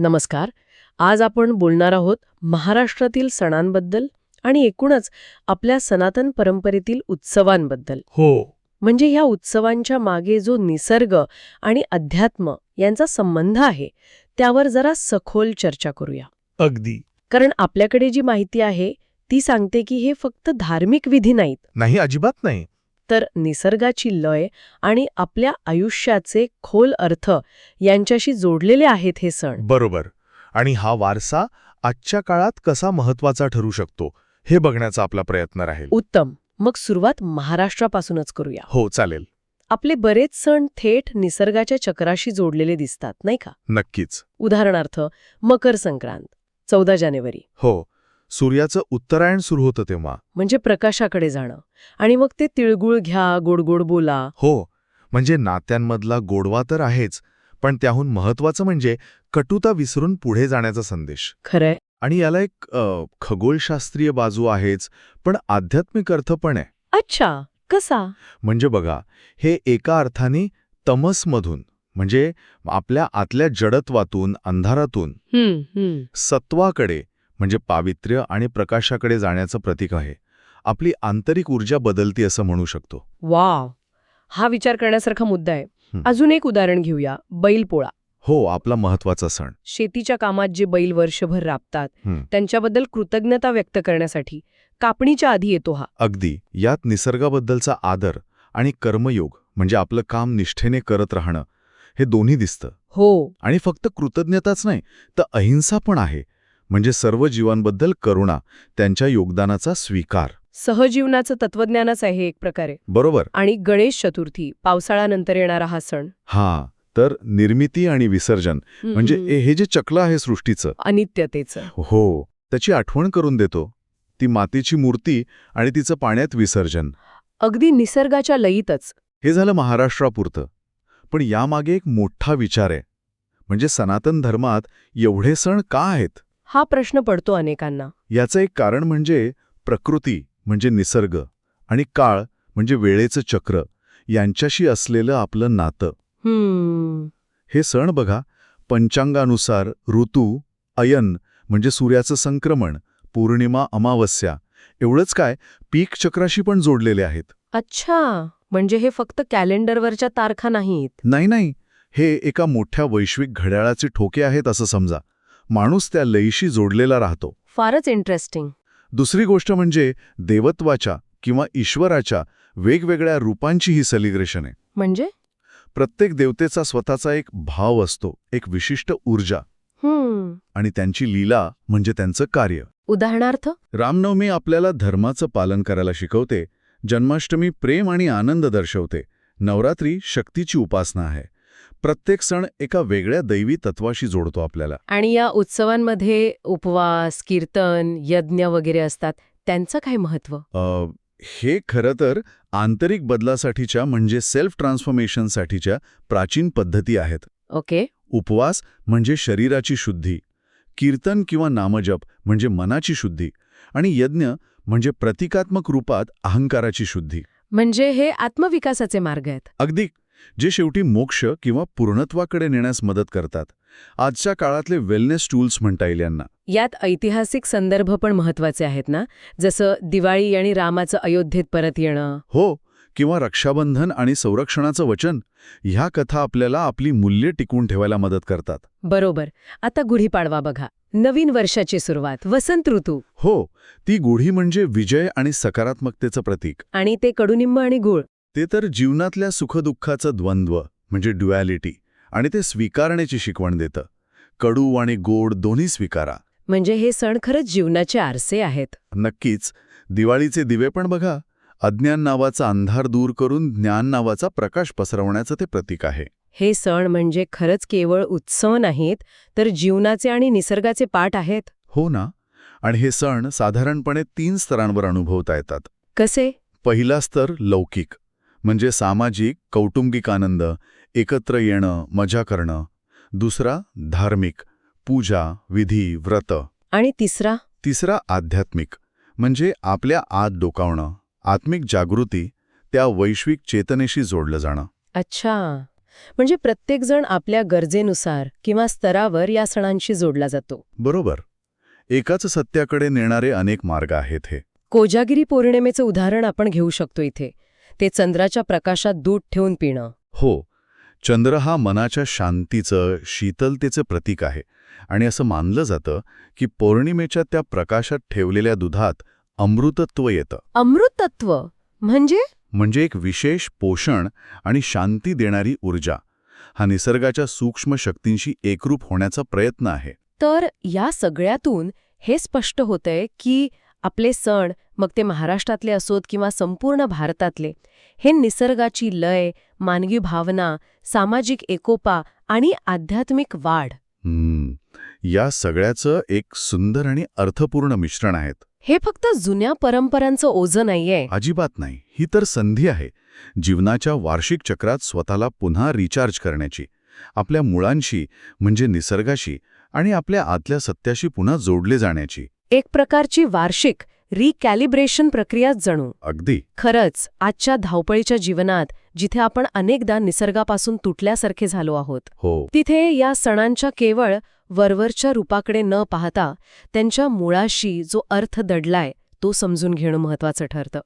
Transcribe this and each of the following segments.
नमस्कार. आज आपण बोलणार आहोत महाराष्ट्रातील सणांबद्दल आणि एकूणच आपल्या सनातन परंपरेतील उत्सवांबद्दल. हो. म्हणजे ह्या उत्सवांच्या मागे जो निसर्ग आणि अध्यात्म यांचा संबंध आहे त्यावर जरा सखोल चर्चा करूया. अगदी. कारण आपल्याकडे जी माहिती आहे ती सांगते की हे फक्त धार्मिक विधी नाहीत. नाही अजिबात नाही. तर निसर्गाची लय आणि आपल्या आयुष्याचे खोल अर्थ यांच्याशी जोडलेले आहेत हे सण. बरोबर. आणि हा वारसा आजच्या काळात कसा महत्त्वाचा ठरू शकतो हे बघण्याचा आपला प्रयत्न राहील. उत्तम. मग सुरुवात महाराष्ट्रापासूनच करूया. हो चालेल. आपले बरेच सण थेट निसर्गाच्या चक्राशी जोडलेले दिसतात नाही का? नक्कीच. उदाहरणार्थ मकर संक्रांत चौदा जानेवारी. हो. सूर्याचं उत्तरायण सुरू होतं तेव्हा. म्हणजे प्रकाशाकडे जाणं. आणि मग ते तिळगुळ घ्या गोडगोड बोला. हो म्हणजे नात्यांमधला गोडवा तर आहेच पण त्याहून महत्वाचं म्हणजे कटुता विसरून पुढे जाण्याचा संदेश. खरंय. आणि याला एक खगोलशास्त्रीय बाजू आहेच पण आध्यात्मिक अर्थ पण आहे. अच्छा कसा? म्हणजे बघा हे एका अर्थाने तमसमधून म्हणजे आपल्या आतल्या जडत्वातून अंधारातून सत्वाकडे म्हणजे पावित्र्य आणि प्रकाशाकडे जाण्याचं प्रतीक आहे. आपली आंतरिक ऊर्जा बदलती असं म्हणू शकतो. वाव! हा विचार करण्यासारखा मुद्दा आहे. अजून एक उदाहरण घेऊया. बैलपोळा हो आपला महत्त्वाचा सण. शेतीच्या कामात जे बैल वर्षभर राबतात. त्यांच्याबद्दल कृतज्ञता व्यक्त करण्यासाठी कापणीच्या आधी येतो हा. अगदी. यात निसर्गाबद्दलचा आदर आणि कर्मयोग म्हणजे आपलं काम निष्ठेने करत राहणं हे दोन्ही दिसतं. हो. आणि फक्त कृतज्ञताच नाही तर अहिंसा पण आहे. म्हणजे सर्व जीवांबद्दल करुणा त्यांच्या योगदानाचा स्वीकार. सहजीवनाचं तत्वज्ञानच आहे एक प्रकारे. बरोबर. आणि गणेश चतुर्थी पावसाळ्यानंतर येणारा हा सण. हा तर निर्मिती आणि विसर्जन म्हणजे. हे जे चक्र आहे सृष्टीचं. अनित्यतेचं. हो त्याची आठवण करून देतो. ती मातीची मूर्ती आणि तिचं पाण्यात विसर्जन. अगदी निसर्गाच्या लयीतच. हे झालं महाराष्ट्रापुरतं. पण यामागे एक मोठा विचार आहे. म्हणजे सनातन धर्मात एवढे सण का आहेत? हा प्रश्न पडतो अनेकांना. याचं एक कारण म्हणजे प्रकृती म्हणजे निसर्ग आणि काळ म्हणजे वेळेचं चक्र यांच्याशी असलेलं आपलं नातं. हे सण बघा पंचांगानुसार ऋतू अयन म्हणजे सूर्याचं संक्रमण पौर्णिमा अमावस्या एवढंच काय पीक चक्राशी पण जोडलेले आहेत. अच्छा म्हणजे हे फक्त कॅलेंडरवरच्या तारखा नाहीत. नाही नाही हे एका मोठ्या वैश्विक घड्याळाचे ठोके आहेत असं समजा. माणूस त्या लयीशी जोडलेला राहतो. फारच इंटरेस्टिंग दुसरी गोष्ट म्हणजे देवत्वाच्या किंवा ईश्वराच्या वेगवेगळ्या रूपांची ही सेलिब्रेशन आहे. म्हणजे? प्रत्येक देवतेचा स्वतःचा एक भाव असतो एक विशिष्ट ऊर्जा. आणि त्यांची लीला म्हणजे त्यांचं कार्य. उदाहरणार्थ? रामनवमी आपल्याला धर्माचं पालन करायला शिकवते जन्माष्टमी प्रेम आणि आनंद दर्शवते नवरात्री शक्तीची उपासना आहे. प्रत्येक सण एका वेगळ्या दैवी तत्वाशी जोडतो आपल्याला. आणि या उत्सवांमध्ये उपवास कीर्तन यज्ञ वगैरे असतात. त्यांचं काय महत्त्व हे खरं तर आंतरिक बदलासाठीच्या म्हणजे सेल्फ ट्रान्सफॉर्मेशनसाठीच्या प्राचीन पद्धती आहेत. ओके. उपवास म्हणजे शरीराची शुद्धी कीर्तन किंवा नामजप म्हणजे मनाची शुद्धी आणि यज्ञ म्हणजे प्रतिकात्मक रूपात अहंकाराची शुद्धी. म्हणजे हे आत्मविकासाचे मार्ग आहेत. अगदी जे शेवटी मोक्ष किंवा पूर्णत्वाकडे नेण्यास मदत करतात. आजच्या काळातले वेलनेस टूल्स म्हणता येईल यांना. यात ऐतिहासिक संदर्भ पण महत्त्वाचे आहेत ना? जसं दिवाळी आणि रामाचं अयोध्येत परत येणं. हो किंवा रक्षाबंधन आणि संरक्षणाचं वचन ह्या कथा आपल्याला आपली मूल्ये टिकून ठेवायला मदत करतात. बरोबर. आता गुढीपाडवा बघा. नवीन वर्षाची सुरुवात. वसंत ऋतू. हो ती गुढी म्हणजे विजय आणि सकारात्मकतेचं प्रतीक. आणि ते कडुनिंब आणि गुळ. ते तर जीवनातल्या सुखदुःखाचं द्वंद्व म्हणजे ड्युॲलिटी आणि ते स्वीकारण्याची शिकवण देतं. कडू आणि गोड दोन्ही स्वीकारा. म्हणजे हे सण खरंच जीवनाचे आरसे आहेत. नक्कीच. दिवाळीचे दिवे पण बघा. अज्ञान नावाचा अंधार दूर करून ज्ञान नावाचा प्रकाश पसरवण्याचं ते प्रतीक आहे. हे सण म्हणजे खरंच केवळ उत्सव नाहीत तर जीवनाचे आणि निसर्गाचे पाठ आहेत. हो ना. आणि हे सण साधारणपणे तीन स्तरांवर अनुभवता येतात. कसे? पहिला स्तर लौकिक. म्हणजे सामाजिक कौटुंबिक आनंद एकत्र येणं मजा करणं. दुसरा धार्मिक पूजा विधी व्रत. आणि तिसरा? तिसरा आध्यात्मिक म्हणजे आपल्या आत डोकावणं. आत्मिक जागृती त्या वैश्विक चेतनेशी जोडलं जाणं. अच्छा. म्हणजे प्रत्येकजण आपल्या गरजेनुसार किंवा स्तरावर या सणांशी जोडला जातो. बरोबर. एकाच सत्याकडे नेणारे अनेक मार्ग आहेत हे. कोजागिरी पौर्णिमेचं उदाहरण आपण घेऊ शकतो इथे. ते चंद्राच्या प्रकाशात दूध ठेवून पिणं. हो चंद्र हा मनाच्या शांतीचं शीतलतेचं प्रतीक आहे. आणि असं मानलं जातं की पौर्णिमेच्या त्या प्रकाशात ठेवलेल्या दुधात अमृतत्व येतं. अमृत तत्व म्हणजे? म्हणजे एक विशेष पोषण आणि शांती देणारी ऊर्जा. हा निसर्गाच्या सूक्ष्म शक्तींशी एकरूप होण्याचा प्रयत्न आहे. तर या सगळ्यातून हे स्पष्ट होतंय की आपले सण मग ते महाराष्ट्रातले असोत किंवा संपूर्ण भारतातले हे निसर्गाची लय मानवी भावना सामाजिक एकोपा आणि आध्यात्मिक वाढ. हम्म, या सगळ्याचं एक सुंदर आणि अर्थपूर्ण मिश्रण आहेत. हे फक्त जुन्या परंपरांचं ओझं नाहीये. अजिबात नाही. ही तर संधी आहे. जीवनाच्या वार्षिक चक्रात स्वतःला पुन्हा रिचार्ज करण्याची आपल्या मुळांशी म्हणजे निसर्गाशी आणि आपल्या आतल्या सत्याशी पुन्हा जोडले जाण्याची. एक प्रकारची वार्षिक रिकॅलिब्रेशन प्रक्रियाच जणू. अगदी. खरंच आजच्या धावपळीच्या जीवनात जिथे आपण अनेकदा निसर्गापासून तुटल्यासारखे झालो आहोत हो. तिथे या सणांच्या केवळ वरवरच्या रूपाकडे न पाहता त्यांच्या मुळाशी जो अर्थ दडलाय तो समजून घेणं महत्वाचं ठरतं.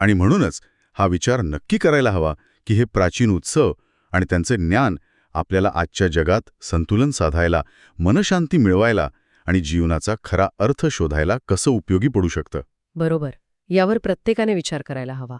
आणि म्हणूनच हा विचार नक्की करायला हवा की हे प्राचीन उत्सव आणि त्यांचे ज्ञान आपल्याला आजच्या जगात संतुलन साधायला मनशांती मिळवायला आणि जीवनाचा खरा अर्थ शोधायला कसं उपयोगी पडू शकतं? बरोबर. यावर प्रत्येकाने विचार करायला हवा.